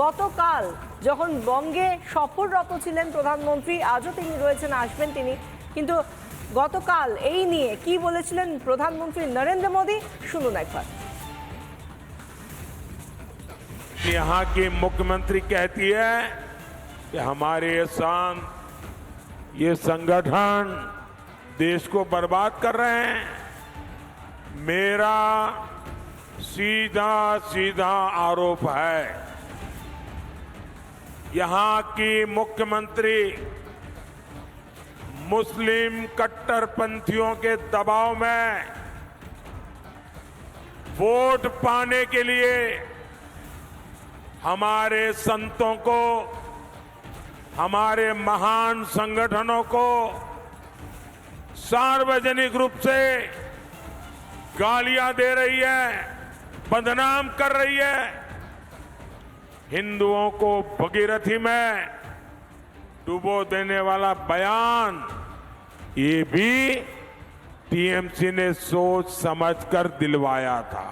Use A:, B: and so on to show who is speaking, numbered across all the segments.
A: গতকাল যখন বঙ্গে সফররত ছিলেন প্রধানমন্ত্রী আজও তিনি রয়েছেন আসবেন তিনি কিন্তু গতকাল এই নিয়ে কি বলেছিলেন প্রধানমন্ত্রী নরেন্দ্র মোদী শুনুন একবার
B: यहाँ की मुख्यमंत्री कहती है कि हमारे ये संघ ये संगठन देश को बर्बाद कर रहे हैं मेरा सीधा सीधा आरोप है यहाँ की मुख्यमंत्री मुस्लिम कट्टरपंथियों के दबाव में वोट पाने के लिए हमारे संतों को, हमारे महान संगठनों को सार्वजनिक रूप से गालियाँ दे रही है, बदनाम कर रही है। हिंदुओं को भगीरथी में डुबो देने वाला बयान ये भी टीएमसी ने सोच समझकर दिलवाया था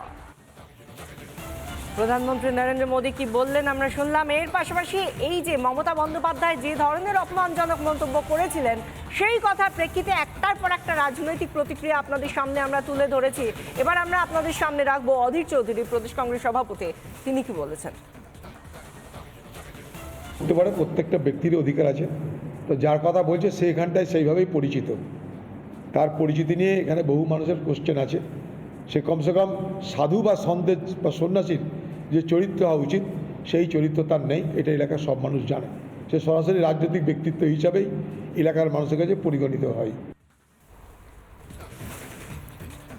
A: প্রধানমন্ত্রী নরেন্দ্র মোদী কি বললেন আমরা শুনলাম এর পাশাপাশি এই যে মমতা বন্দ্যোপাধ্যায় যে ধরনের অপমানজনক মন্তব্য করেছিলেন সেই কথার প্রেক্ষিতে একটার পর একটা রাজনৈতিক প্রতিক্রিয়া আপনাদের সামনে আমরা তুলে ধরেছি এবার আমরা আপনাদের সামনে রাখবো অধীর চৌধুরী প্রদেশ কংগ্রেস সভাপতি তিনি কি বলেছেন
C: হতে পারে, প্রত্যেকটা ব্যক্তির অধিকার আছে। তো যার কথা বলছে, সে এখানটায় সেইভাবেই পরিচিত। তার পরিচিতি নিয়ে এখানে বহু মানুষের কোশ্চেন আছে। সে কমসে কম সাধু বা সন্দেশ বা সন্ন্যাসীর যে চরিত্র হওয়া উচিত, সেই চরিত্র তার নেই এটা এলাকার সব মানুষ জানে। সে সরাসরি রাজনৈতিক ব্যক্তিত্ব হিসাবেই এলাকার মানুষের কাছে পরিগণিত হয়।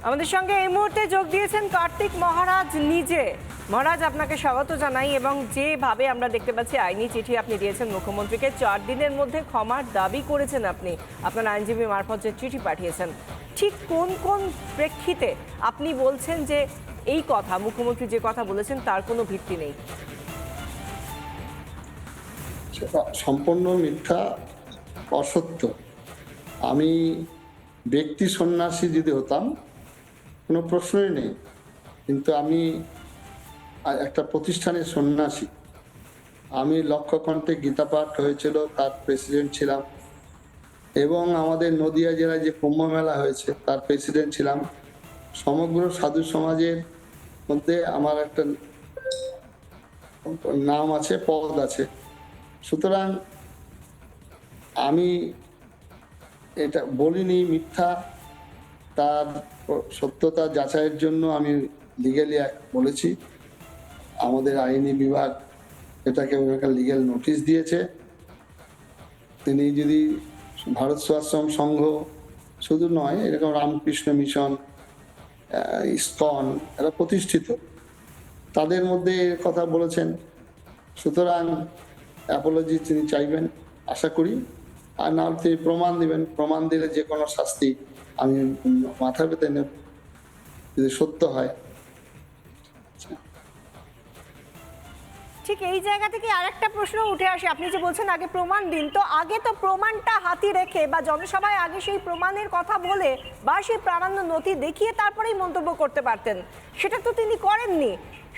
A: আমাদের সঙ্গে এই মুহূর্তে যোগ দিয়েছেন কার্তিক মহারাজ নিজে। মহারাজ, আপনাকে স্বাগত জানাই এবং যেভাবে আমরা দেখতে পাচ্ছি, আইনি চিঠি আপনি দিয়েছেন মুখ্যমন্ত্রীকে। চার দিনের মধ্যে ক্ষমার দাবি করেছেন আপনি। আপনার আইনজীবী মারফত যে চিঠি পাঠিয়েছেন, ঠিক কোন কোন প্রেক্ষিতে আপনি বলছেন যে এই কথা, মুখ্যমন্ত্রী যে কথা বলেছেন তার কোনো ভিত্তি নেই?
D: সম্পূর্ণ মিথ্যা, অসত্য। আমি ব্যক্তি সন্ন্যাসী যদি হতাম, কোনো প্রশ্নই নেই। কিন্তু আমি একটা প্রতিষ্ঠানের সন্ন্যাসী। আমি লক্ষ্যকণ্ঠে গীতা পাঠ হয়েছিল, তার প্রেসিডেন্ট ছিলাম। এবং আমাদের নদিয়া জেলায় যে কুম্ভ মেলা হয়েছে, তার প্রেসিডেন্ট ছিলাম। সমগ্র সাধু সমাজের মধ্যে আমার একটা নাম আছে, পদ আছে। সুতরাং আমি এটা বলিনি মিথ্যা, তার সত্যতা যাচাইয়ের জন্য আমি লিগেলি বলেছি। আমাদের আইনি বিভাগ এটাকে একটা লিগেল নোটিশ দিয়েছে। তিনি যদি ভারত সেবাশ্রম সংঘ, শুধু নয়, এরকম রামকৃষ্ণ মিশন ইসকন, এরা প্রতিষ্ঠিত। তাদের মধ্যে কথা বলেছেন। সুতরাং অ্যাপোলজি তিনি চাইবেন, আশা করি। আর না তিনি প্রমাণ দিবেন। প্রমাণ দিলে যে কোনো শাস্তি আমি মাথা পেতে নেব। যদি সত্য হয়
A: ঠিক এই জায়গা থেকে আরেকটা প্রশ্ন উঠে আসে। আপনি যে বলছেন আগে প্রমাণ দিন তো আগে তো প্রমাণটা হাতি রেখে বা জনসভায় আগে সেই প্রমাণের কথা বলে বা সেই প্রামাণ্য নথি দেখিয়ে তারপরেই মন্তব্য করতে পারতেন সেটা তো তিনি করেননি।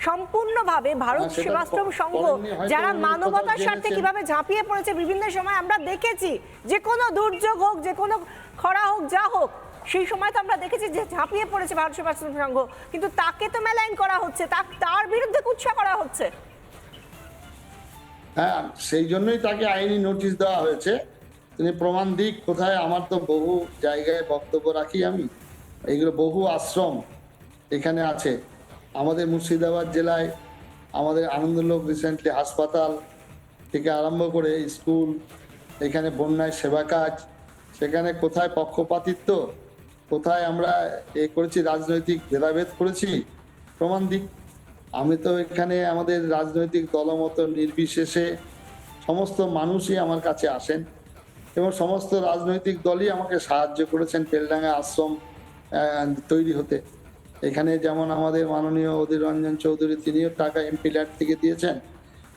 A: সম্পূর্ণভাবে ভারত সেবাশ্রম সংঘ যারা মানবতার স্বার্থে কীভাবে ঝাঁপিয়ে পড়েছে বিভিন্ন সময় আমরা দেখেছি যে কোনো দুর্যোগ হোক যে কোনো খরা হোক যা হোক সেই সময় তো আমরা দেখেছি যে ঝাঁপিয়ে পড়েছে ভারত সেবাশ্রম সংঘ। কিন্তু তাকে তো মেলাইন করা হচ্ছে তার বিরুদ্ধে কুৎসা করা হচ্ছে।
D: হ্যাঁ সেই জন্যই তাকে আইনি নোটিশ দেওয়া হয়েছে। তিনি প্রমাণ দিক, কোথায়? আমার তো বহু জায়গায় বক্তব্য রাখি আমি। এইগুলো বহু আশ্রম এখানে আছে। আমাদের মুর্শিদাবাদ জেলায় আমাদের আনন্দলোক রিসেন্টলি হাসপাতাল থেকে আরম্ভ করে স্কুল, এখানে বন্যায় সেবা কাজ, সেখানে কোথায় পক্ষপাতিত্ব, কোথায় আমরা এ করেছি, রাজনৈতিক ভেদাভেদ করেছি, প্রমাণ দিক আমি তো এখানে আমাদের রাজনৈতিক দলমত নির্বিশেষে সমস্ত মানুষই আমার কাছে আসেন এবং সমস্ত রাজনৈতিক দলই আমাকে সাহায্য করেছেন তেলডাঙ্গা আশ্রম তৈরি হতে। এখানে যেমন আমাদের মাননীয় অধীর রঞ্জন চৌধুরী, তিনিও টাকা এমপি ল্যাট থেকে দিয়েছেন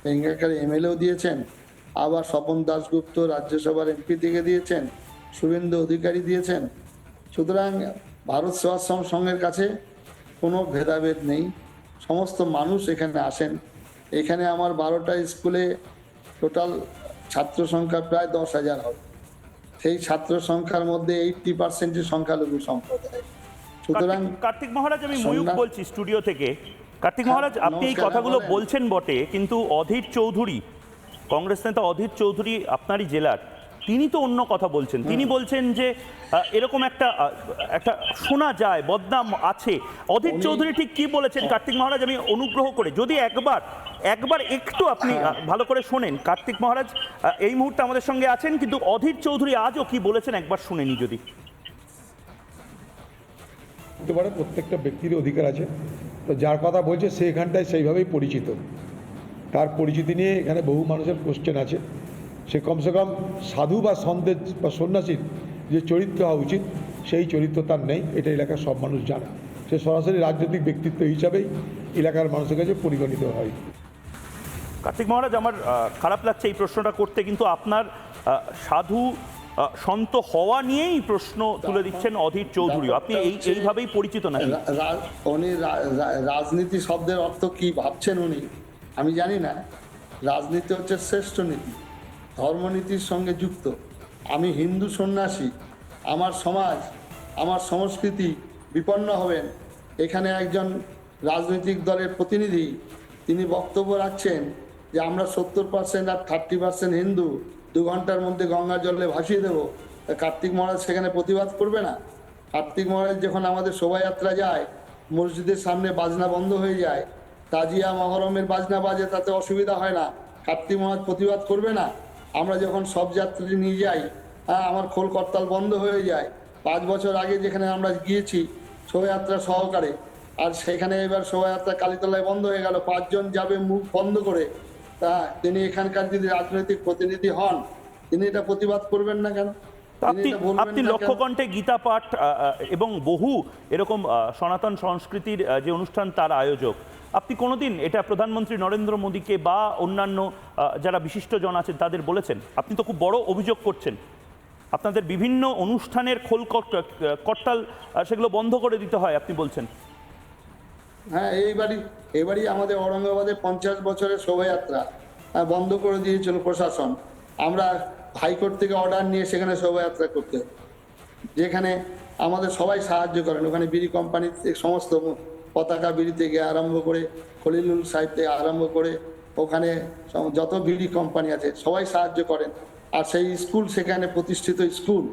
D: এখানকার এমএলএও দিয়েছেন, আবার স্বপন দাশগুপ্ত রাজ্যসভার এমপি থেকে দিয়েছেন, শুভেন্দু অধিকারী দিয়েছেন। সুতরাং ভারত সেবাশ্রম সংঘের কাছে কোনো ভেদাভেদ নেই। সমস্ত মানুষ এখানে আসেন। এখানে আমার বারোটা স্কুলে টোটাল ছাত্র সংখ্যা প্রায় দশ হাজার হবে সেই ছাত্র সংখ্যার মধ্যে এইটটি পার্সেন্টের সংখ্যালঘু সম্প্রদায়। সুতরাং
E: কার্তিক- মহারাজ আমি ময়ূক বলছি স্টুডিও থেকে। কার্তিক
D: হ্যাঁ,
E: মহারাজ আপনি এই কথাগুলো বলছেন বটে কিন্তু অধীর চৌধুরী কংগ্রেস নেতা অধীর চৌধুরী আপনারই জেলার। তিনি তো অন্য কথা বলছেন। তিনি বলছেন যে এরকম একটা একটা শোনা যায় বদনাম আছে। অধীর চৌধুরী ঠিক কি বলেছেন? কার্তিক মহারাজ আমি অনুগ্রহ করে যদি একবার একবার একটু আপনি ভালো করে শোনেন। কার্তিক মহারাজ এই মুহূর্তে আমাদের সঙ্গে আছেন কিন্তু অধীর চৌধুরী আজও কি বলেছেন একবার শুনেনি যদি।
C: করতে পারে প্রত্যেকটা ব্যক্তির অধিকার আছে। তো যার কথা বলছে সে এখানটায় সেইভাবেই পরিচিত। তার পরিচিতি নিয়ে এখানে বহু মানুষের কোশ্চেন আছে। সে কমসে কম সাধু বা সন্দেশ বা সন্ন্যাসীর যে চরিত্র হওয়া উচিত সেই চরিত্র তার নেই এটা এলাকার সব মানুষ জানে। সে সরাসরি রাজনৈতিক ব্যক্তিত্ব হিসাবেই এলাকার মানুষের কাছে পরিগণিত হয়।
E: কার্তিক মহারাজ আমার খারাপ লাগছে এই প্রশ্নটা করতে কিন্তু আপনার সাধু সন্ত হওয়া নিয়েই প্রশ্ন তুলে দিচ্ছেন অধীর চৌধুরী। আপনি এই এইভাবেই পরিচিত নাকি?
D: রা- উনি রাজনীতি শব্দের অর্থ কি ভাবছেন উনি? আমি জানি না। রাজনীতি হচ্ছে শ্রেষ্ঠ নীতি। ধর্মনীতির সঙ্গে যুক্ত। আমি হিন্দু সন্ন্যাসী, আমার সমাজ, আমার সংস্কৃতি বিপন্ন হবেন। এখানে একজন রাজনৈতিক দলের প্রতিনিধি, তিনি বক্তব্য রাখছেন যে আমরা সত্তর পার্সেন্ট আর থার্টি পার্সেন্ট হিন্দু, দু ঘণ্টার মধ্যে গঙ্গা জলে ভাসিয়ে দেবো। কার্তিক মহারাজ সেখানে প্রতিবাদ করবে না? কার্তিক মহারাজ যখন আমাদের শোভাযাত্রা যায়, মসজিদের সামনে বাজনা বন্ধ হয়ে যায়, তাজিয়া মহরমের বাজনা বাজে, তাতে অসুবিধা হয় না। কার্তিক মহারাজ প্রতিবাদ করবে না? আমরা যখন সব যাত্রী নিয়ে যাই হ্যাঁ আমার খোল করতাল বন্ধ হয়ে যায়। পাঁচ বছর আগে যেখানে আমরা গিয়েছি শোভাযাত্রা সহকারে আর সেখানে এবার শোভাযাত্রা কালীতলায় বন্ধ হয়ে গেল পাঁচজন যাবে মুখ বন্ধ করে। তা তিনি এখানকার যদি রাজনৈতিক প্রতিনিধি হন তিনি এটা প্রতিবাদ করবেন না কেন?
E: আপনি আপনি? লক্ষ্যকণ্ঠে গীতা পাঠ এবং বহু এরকম সনাতন সংস্কৃতির যে অনুষ্ঠান তার আয়োজক আপনি কোনোদিন এটা প্রধানমন্ত্রী নরেন্দ্র মোদীকে বা অন্যান্য যারা বিশিষ্টজন আছেন তাদের বলেছেন। আপনি তো খুব বড় অভিযোগ করছেন। আপনাদের বিভিন্ন অনুষ্ঠানের খোল করতাল সেগুলো বন্ধ করে দিতে হয়, আপনি বলছেন।
D: হ্যাঁ এইবারই এবারই আমাদের ঔরঙ্গাবাদে পঞ্চাশ বছরের শোভাযাত্রা বন্ধ করে দিয়েছিল প্রশাসন। আমরা হাইকোর্ট থেকে অর্ডার নিয়ে সেখানে শোভাযাত্রা করতে, যেখানে আমাদের সবাই সাহায্য করেন। ওখানে বিড়ি কোম্পানির সমস্ত পতাকা বিড়ি থেকে আরম্ভ করে খলিলুল সাহেব থেকে আরম্ভ করে ওখানে যত বিড়ি কোম্পানি আছে, সবাই সাহায্য করেন। আর সেই স্কুল সেখানে প্রতিষ্ঠিত স্কুল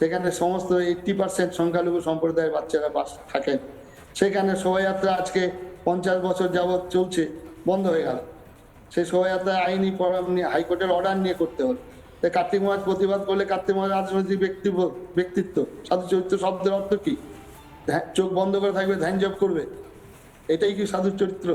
D: সেখানে সমস্ত এইট্টি পার্সেন্ট সংখ্যালঘু সম্প্রদায়ের বাচ্চারা বাস, থাকেন। সেখানে শোভাযাত্রা আজকে পঞ্চাশ বছর যাবৎ চলছে, বন্ধ হয়ে গেল। সেই শোভাযাত্রা আইনি হাইকোর্টের অর্ডার নিয়ে করতে হলো। কার্তিক মহারাজ প্রতিবাদ করলে কার্তিক মহারাজ রাজনৈতিক ব্যক্তিত্ব ব্যক্তিত্ব, সাধু চরিত্র শব্দের অর্থ কি? চোখ বন্ধ করে থাকবে ধ্যান জপ করবে। এটাই কি সাধু চরিত্র?